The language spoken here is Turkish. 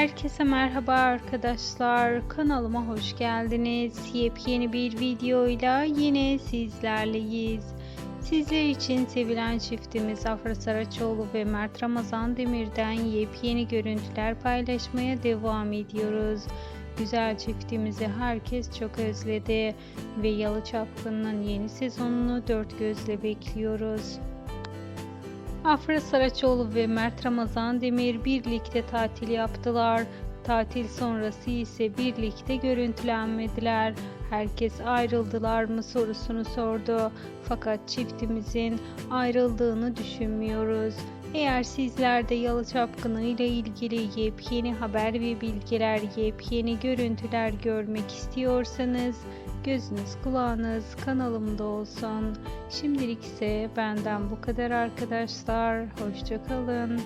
Herkese merhaba arkadaşlar. Kanalıma hoş geldiniz. Yepyeni bir videoyla yine sizlerleyiz. Sizler için sevilen çiftimiz Afra Saraçoğlu ve Mert Ramazan Demir'den yepyeni görüntüler paylaşmaya devam ediyoruz. Güzel çiftimizi herkes çok özledi ve Yalı Çapkın'ın yeni sezonunu dört gözle bekliyoruz. Afra Saraçoğlu ve Mert Ramazan Demir birlikte tatil yaptılar. Tatil sonrası ise birlikte görüntülenmediler. Herkes ayrıldılar mı sorusunu sordu. Fakat çiftimizin ayrıldığını düşünmüyoruz. Eğer sizler de Yalı Çapkını ile ilgili yepyeni haber ve bilgiler, yepyeni görüntüler görmek istiyorsanız gözünüz kulağınız kanalımda olsun. Şimdilik ise benden bu kadar arkadaşlar. Hoşçakalın.